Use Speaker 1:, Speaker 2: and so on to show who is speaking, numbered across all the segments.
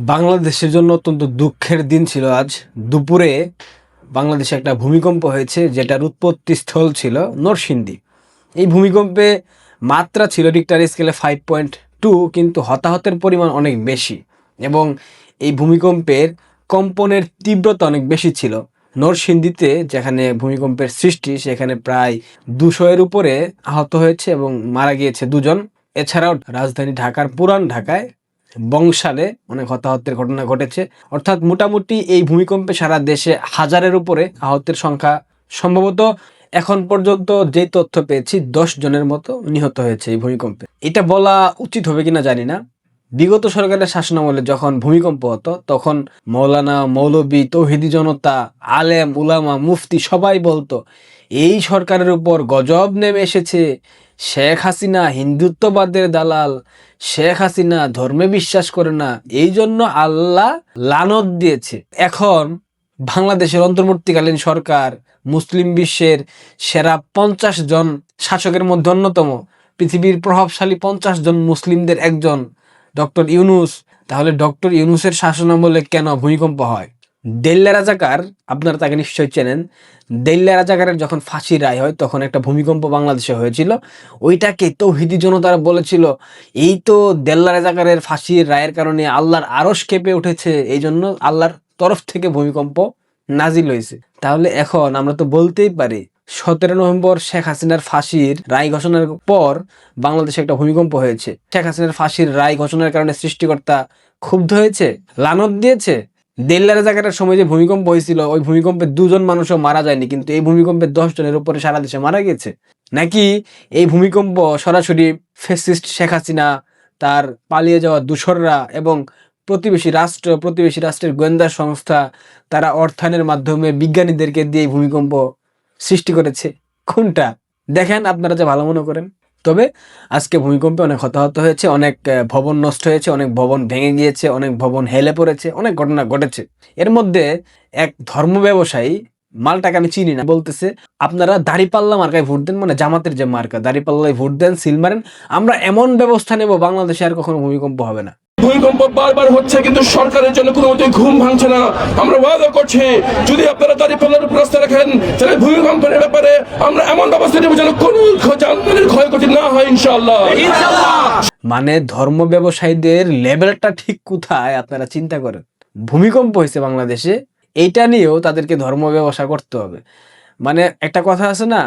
Speaker 1: বাংলাদেশের জন্য অত্যন্ত দুঃখের দিন ছিল আজ। দুপুরে বাংলাদেশে একটা ভূমিকম্প হয়েছে, যেটার উৎপত্তি স্থল ছিল নরসিংদী। এই ভূমিকম্পে মাত্রা ছিল রিক্টার স্কেলে ফাইভ পয়েন্ট টু কিন্তু হতাহতের পরিমাণ অনেক বেশি এবং এই ভূমিকম্পের কম্পনের তীব্রতা অনেক বেশি ছিল। নরসিংদীতে যেখানে ভূমিকম্পের সৃষ্টি, সেখানে প্রায় দুশো এর উপরে আহত হয়েছে এবং মারা গিয়েছে দুজন। এছাড়াও রাজধানী ঢাকার পুরান ঢাকায় বংশালে অনেক হতাহতের ঘটনা ঘটেছে। অর্থাৎ মোটামুটি এই ভূমিকম্পে সারা দেশে হাজারের উপরে আহতের সংখ্যা সম্ভবত এখন পর্যন্ত যে তথ্য পেয়েছি, দশ জনের মতো নিহত হয়েছে এই ভূমিকম্পে। এটা বলা উচিত হবে কিনা জানি না। বিগত সরকারের শাসনামলে যখন ভূমিকম্প হতো, তখন মৌলানা মৌলবী তৌহিদি জনতা, আলেম, উলামা, মুফতি সবাই বলতো, এই সরকারের উপর গজব নেমে এসেছে শেখ হাসিনা হিন্দুত্ববাদের দালাল, শেখ হাসিনা ধর্মে বিশ্বাস করে না, এই জন্য আল্লাহ লানত দিয়েছে। এখন বাংলাদেশের অন্তর্বর্তীকালীন সরকার মুসলিম বিশ্বের সেরা পঞ্চাশ জন শাসকের মধ্যে অন্যতম। পৃথিবীর প্রভাবশালী পঞ্চাশ জন মুসলিমদের একজন, ডক্টর ইউনুস। তাহলে ডক্টর ইউনুসের শাসনামলে কেন ভূমিকম্প হয়? দেল্লা রাজাকার, আপনারা তাকে নিশ্চয়ই চেনেন, দেল্লা রাজাকারের যখন ফাঁসি রায় হয়, তখন একটা ভূমিকম্প বাংলাদেশে হয়েছিল। ওইটাকে তৌহিদি জনতারা বলেছিল, এই তো দেল্লা রাজাকারের ফাঁসির রায়ের কারণে আল্লাহর আরস কেঁপে উঠেছে এই জন্য আল্লাহর তরফ থেকে ভূমিকম্প নাজিল হয়েছে। তাহলে এখন আমরা তো বলতেই পারি, সতেরো নভেম্বর শেখ হাসিনার ফাঁসির রায় ঘোষণার পর বাংলাদেশে একটা ভূমিকম্প হয়েছে। শেখ হাসিনার ফাঁসির রায় ঘোষণার কারণে সৃষ্টিকর্তা ক্ষুব্ধ হয়েছে, লানত দিয়েছে দেল্লার জায়গাটার সময় যে ভূমিকম্প হয়েছিল, ওই ভূমিকম্পে দুজন মানুষও মারা যায়নি, কিন্তু এই ভূমিকম্পে দশ জনের উপরে সারা দেশে মারা গেছে নাকি এই ভূমিকম্প সরাসরি ফেসিস্ট শেখ হাসিনা, তার পালিয়ে যাওয়া দূষররা এবং প্রতিবেশী রাষ্ট্র, প্রতিবেশী রাষ্ট্রের গোয়েন্দা সংস্থা, তারা অর্থায়নের মাধ্যমে বিজ্ঞানীদেরকে দিয়ে ভূমিকম্প সৃষ্টি করেছে? কোনটা? দেখেন আপনারা যা ভালো মনে করেন। তবে আজকে ভূমিকম্পে অনেক হতাহত হয়েছে, অনেক ভবন নষ্ট হয়েছে, অনেক ভবন ভেঙে গিয়েছে, অনেক ভবন হেলে পড়েছে, অনেক ঘটনা ঘটেছে। এর মধ্যে এক ধর্ম ব্যবসায়ী মালটাকে আমি চিনি না, বলতেছে, আপনারা দাঁড়িপাল্লা মার্কায় ভোট দেন মানে জামাতের যে মার্কা, দাড়িপাল্লায় ভোট দেন, সিল মারেন, আমরা এমন ব্যবস্থা নেব, বাংলাদেশে আর কখনো ভূমিকম্প হবে না।
Speaker 2: ভূমিকম্প বারবার হচ্ছে কিন্তু সরকারের জন্য কোনো মতে ঘুম ভাঙছে না। আমরা ওয়াদা করছি যদি আপনারা দাঁড়িয়ে উপর রাস্তা রাখেন তাহলে ভূমিকম্পের ব্যাপারে আমরা এমন ব্যবস্থা নেব যেন কোনো যানবাহনের ক্ষয়ক্ষতি না হয় ইনশাআল্লাহ।
Speaker 1: মানে ধর্ম ব্যবসায়ীদের লেভেলটা ঠিক কোথায় আপনারা চিন্তা করেন। ভূমিকম্প হয়েছে বাংলাদেশে এইটা নিয়েও তাদেরকে ধর্ম ব্যবসা করতে হবে। মানে একটা কথা আছে না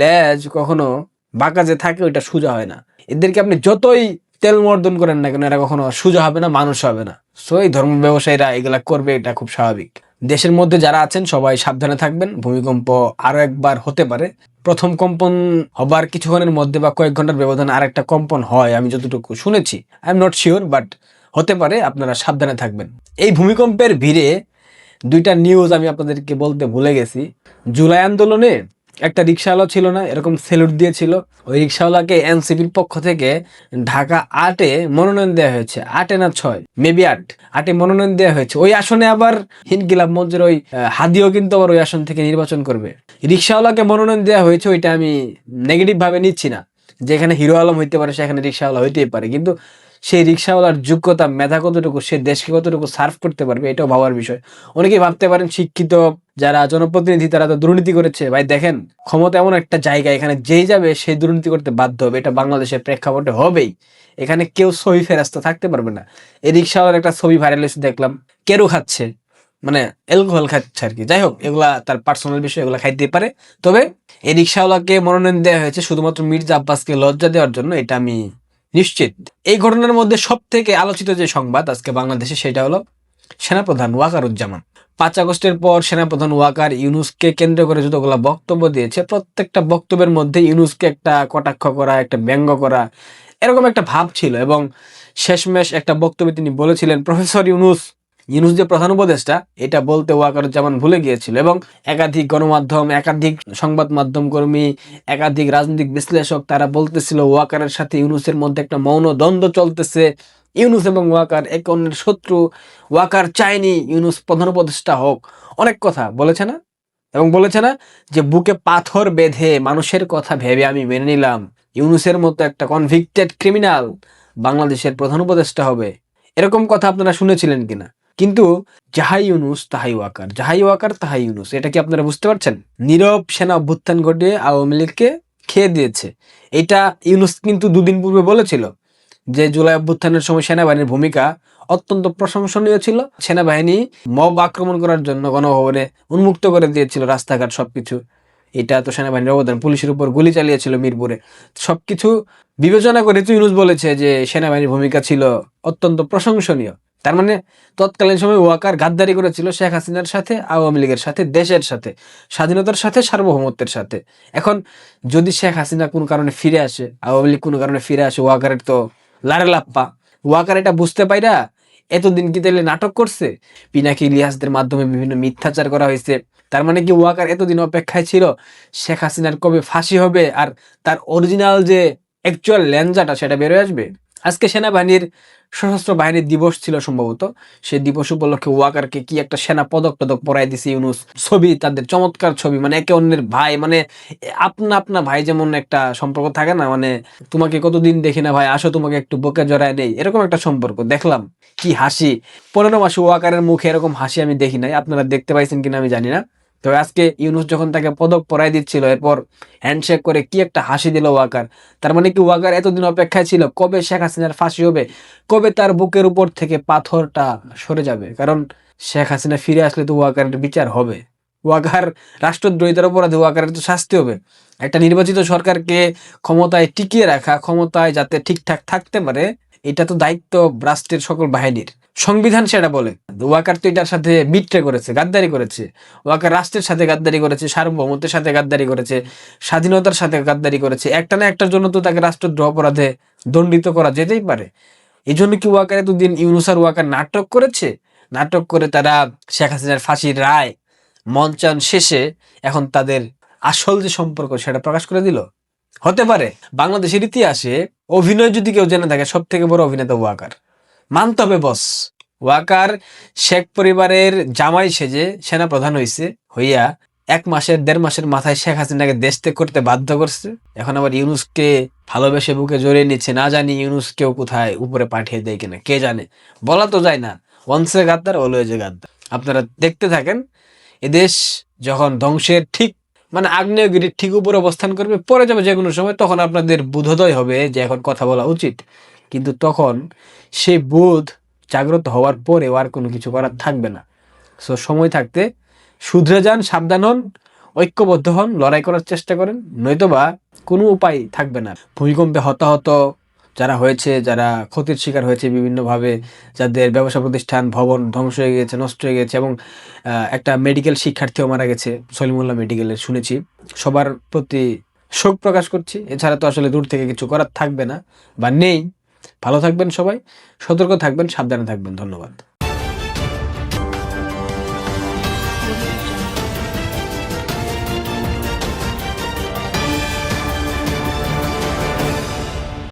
Speaker 1: লেজ কখনো বাঁকা যে থাকে ওইটা সোজা হয় না। এদেরকে আপনি যতই তেল মর্দন করেন না কেন? এরা কখনো সোজা হবে না, মানুষ হবে না। সো এই ধর্ম ব্যবসায়ীরা এগুলা করবে, এটা খুব স্বাভাবিক। দেশের মধ্যে যারা আছেন, সবাই সাবধানে থাকবেন। ভূমিকম্প আরও একবার হতে পারে। প্রথম কম্পন হবার কিছুক্ষণের মধ্যে বা কয়েক ঘণ্টার ব্যবধানে আরেকটা কম্পন হয়, আমি যতটুকু শুনেছি। I am not sure but হতে পারে, আপনারা সাবধানে থাকবেন। এই ভূমিকম্পের ভিড়ে দুইটা নিউজ আমি আপনাদেরকে বলতে ভুলে গেছি। জুলাই আন্দোলনে একটা রিক্সাওয়ালা ছিল না, এরকম সেলুট দিয়েছিল ওই রিক্সাওয়ালাকে এনসিপির পক্ষ থেকে ঢাকা আটে মনোনয়ন দেওয়া হয়েছে, আটে না ছয়, মেবি আট, আটে মনোনয়ন দেওয়া হয়েছে। ওই আসনে আবার হিনকিলাব মঞ্চের ওই হাদিও কিন্তু আবার ওই আসন থেকে নির্বাচন করবে। রিক্সাওয়ালাকে মনোনয়ন দেওয়া হয়েছে, ওইটা আমি নেগেটিভ ভাবে নিচ্ছি না। যেখানে হিরো আলম হইতে পারে, সেখানে রিক্সাওয়ালা হইতেই পারে। কিন্তু সেই রিক্সাওয়ালার যোগ্যতা, মেধা কতটুকু, সে দেশকে কতটুকু সার্ভ করতে পারবে, এটাও ভাবার বিষয়। অনেকেই ভাবতে পারেন শিক্ষিত যারা জনপ্রতিনিধি, তারা তো দুর্নীতি করেছে। ভাই, দেখেন, ক্ষমতা এমন একটা জায়গা, এখানে যেই যাবে, সেই দুর্নীতি করতে বাধ্য হবে। এটা বাংলাদেশের প্রেক্ষাপটে হবেই। এখানে কেউ ছবি ফেরাস্তা থাকতে পারবে না। এই রিক্সাওয়ালার একটা ছবি ভাইরাল হয়েছে, দেখলাম, কেরু খাচ্ছে। মানে অ্যালকোহল খাচ্ছে আর কি। যাই হোক, এগুলা তার পার্সোনাল বিষয়, এগুলা খাইতে পারে। তবে এই রিক্সাওয়ালাকে মনোনয়ন দেওয়া হয়েছে শুধুমাত্র মির্জা আব্বাসকে লজ্জা দেওয়ার জন্য, এটা আমি নিশ্চিত। এই ঘটনার মধ্যে সব থেকে আলোচিত যে সংবাদ আজকে বাংলাদেশে, সেটা হলো সেনাপ্রধান ওয়াকারুজ্জামান। পাঁচ আগস্টের পর সেনাপ্রধান ওয়াকার ইউনুসকে কেন্দ্র করে যতগুলো বক্তব্য দিয়েছে, প্রত্যেকটা বক্তব্যের মধ্যে ইউনুসকে একটা কটাক্ষ করা, একটা ব্যঙ্গ করা, এরকম একটা ভাব ছিল এবং শেষমেশ একটা বক্তব্যে তিনি বলেছিলেন, প্রফেসর ইউনুস ইউনুস যে প্রধান উপদেষ্টা, এটা বলতে ওয়াকার ওয়াকারুজ্জামান ভুলে গিয়েছিল এবং একাধিক গণমাধ্যম, একাধিক সংবাদ মাধ্যম কর্মী, একাধিক রাজনৈতিক বিশ্লেষক, তারা বলতেছিল ওয়াকারের সাথে ইউনুসের মধ্যে একটা মৌন দ্বন্দ্ব চলতেছে। ইউনুস এবং ওয়াকার এক অন্যের শত্রু। ওয়াকার চায়নি ইউনুস প্রধান উপদেষ্টা হোক। অনেক কথা বলেছে না? এবং বলেছে না যে বুকে পাথর বেঁধে মানুষের কথা ভেবে আমি মেনে নিলাম। ইউনুসের মতো একটা কনভিক্টেড ক্রিমিনাল বাংলাদেশের প্রধান উপদেষ্টা হবে। এরকম কথা আপনারা শুনেছিলেন কিনা? কিন্তু যাহাই ইউনুস, তাহাই ওয়াকার। যাহাই ওয়াকার, তাহাই ইউনুস, এটা কি আপনারা বুঝতে পারছেন? নীরব সেনা অভ্যুত্থান ঘটিয়ে আওয়ামী লীগকে খেয়ে দিয়েছে। এটা ইউনুস কিন্তু দুদিন পূর্বে বলেছিল যে, জুলাই অভ্যুত্থানের সময় সেনাবাহিনীর ভূমিকা অত্যন্ত প্রশংসনীয় ছিল। সেনাবাহিনী মব আক্রমণ করার জন্য গণভবনে উন্মুক্ত করে দিয়েছিল রাস্তাঘাট, সবকিছু। এটা তো সেনাবাহিনীর অবদান। পুলিশের উপর গুলি চালিয়েছিল মিরপুরে। সবকিছু বিবেচনা করে তো ইউনুস বলেছে যে, সেনাবাহিনীর ভূমিকা ছিল অত্যন্ত প্রশংসনীয়। তার মানে তৎকালীন সময় ওয়াকার গাদ্দারি করেছিল শেখ হাসিনার সাথে, আওয়ামী লীগের সাথে, দেশের সাথে, স্বাধীনতার সাথে, সার্বভৌমত্বের সাথে। এখন যদি শেখ হাসিনা কোনো কারণে ফিরে আসে, আওয়ামী লীগ কোনো কারণে ফিরে আসে ওয়াকারের তো লারে লাপ্পা। ওয়াকার এটা বুঝতে পাইরা এতদিন কি তাহলে নাটক করছে? পিনাকি ইলিয়াসদের মাধ্যমে বিভিন্ন মিথ্যাচার করা হয়েছে। তার মানে কি ওয়াকার এতদিন অপেক্ষায় ছিল, শেখ হাসিনার কবে ফাঁসি হবে আর তার অরিজিনাল যে অ্যাকচুয়াল ল্যাঞ্জাটা সেটা বেরোয় আসবে? আজকে সেনাবাহিনীর সশস্ত্র বাহিনীর দিবস ছিল সম্ভবত। সেই দিবস উপলক্ষে ওয়াকারকে কি একটা সেনা পদক টদক পরাই দিছে ইউনুস। ছবি, তাদের চমৎকার ছবি মানে একে অন্যের ভাই মানে আপনা আপনা ভাই যেমন একটা সম্পর্ক থাকে না মানে তোমাকে কতদিন দেখি না ভাই, আসো তোমাকে একটু বোকে জড়ায় নেই, এরকম একটা সম্পর্ক। দেখলাম, কি হাসি। পনেরো মাসে ওয়াকারের মুখে এরকম হাসি আমি দেখি নাই। আপনারা দেখতে পাইছেন কিনা আমি জানি না। তবে আজকে ইউনুস যখন তাকে পদক পরাই দিচ্ছিল, এরপর হ্যান্ডশেক করে কি একটা হাসি দিল ওয়াকার। তার মানে কি ওয়াকার এতদিন অপেক্ষায় ছিল? কবে শেখ হাসিনার ফাঁসি হবে? কবে তার বুকের উপর থেকে পাথরটা সরে যাবে? কারণ শেখ হাসিনা ফিরে আসলে তো ওয়াকারের বিচার হবে। ওয়াকার রাষ্ট্রদ্রোহিতার অপরাধে ওয়াকারের তো শাস্তি হবে। একটা নির্বাচিত সরকারকে ক্ষমতায় টিকিয়ে রাখা, ক্ষমতায় যাতে ঠিকঠাক থাকতে পারে, এটা তো দায়িত্ব রাষ্ট্রের সকল বাহিনীর। সংবিধান সেটা বলে। ওয়াকার তো এটার সাথে বিট্রে করেছে, গাদ্দারি করেছে। ওয়াকার রাষ্ট্রের সাথে গাদ্দারি করেছে, সার্বভৌমত্বের সাথে গাদ্দারি করেছে, স্বাধীনতার সাথে গাদ্দারি করেছে। একটা না একটার জন্য তো তাকে রাষ্ট্রদ্রোহ অপরাধে দণ্ডিত করা যেতেই পারে। এই জন্য কি ওয়াকার এতদিন ইউনুসার ওয়াকার নাটক করেছে? নাটক করে তারা শেখ হাসিনার ফাঁসির রায় মঞ্চায়ন শেষে এখন তাদের আসল যে সম্পর্ক সেটা প্রকাশ করে দিল। হতে পারে, বাংলাদেশের ইতিহাসে অভিনয় যদি কেউ জেনে থাকে সব থেকে বড় অভিনেতা ওয়াকার মানতে হবে বস। ওয়াকার শেখ পরিবারের জামাই সেজে সেনা প্রধান হইছে, হইয়া এক মাসের, দেড় মাসের মাথায় শেখ হাসিনাকে দেশ ত্যাগ করতে বাধ্য করছে। এখন আবার ইউনুসকে ভালোবেসে বুকে জড়িয়ে নিচ্ছে, না জানি ইউনুস কেউ কোথায় উপরে পাঠিয়ে দেয় কিনা, কে জানে? বলা তো যায় না। ওয়ান্সে গাদ্দার অলওয়েজে গাদ্দার। আপনারা দেখতে থাকেন, এদেশ যখন ধ্বংসের ঠিক মানে আগ্নেয়গিরির ঠিক উপরে অবস্থান করবে, পরে যাবে যে কোনো সময়, তখন আপনাদের বোধোদয় হবে যে এখন কথা বলা উচিত। কিন্তু তখন সেই বোধ জাগ্রত হওয়ার পরেও আর কোনো কিছু করার থাকবে না। সো সময় থাকতে শুধরে যান, সাবধান হন, ঐক্যবদ্ধ হন, লড়াই করার চেষ্টা করেন, নয়তোবা কোনো উপায় থাকবে না। ভূমিকম্পে হতাহত যারা হয়েছে, যারা ক্ষতির শিকার হয়েছে বিভিন্নভাবে, যাদের ব্যবসা প্রতিষ্ঠান, ভবন ধ্বংস হয়ে গেছে নষ্ট হয়ে গেছে এবং একটা মেডিকেল শিক্ষার্থীও মারা গেছে, সলিমুল্লাহ মেডিকেলে শুনেছি। সবার প্রতি শোক প্রকাশ করছি। এছাড়া তো আসলে দূর থেকে কিছু করার থাকবে না বা নেই। ভালো থাকবেন সবাই সতর্ক থাকবেন সাবধানে থাকবেন ধন্যবাদ।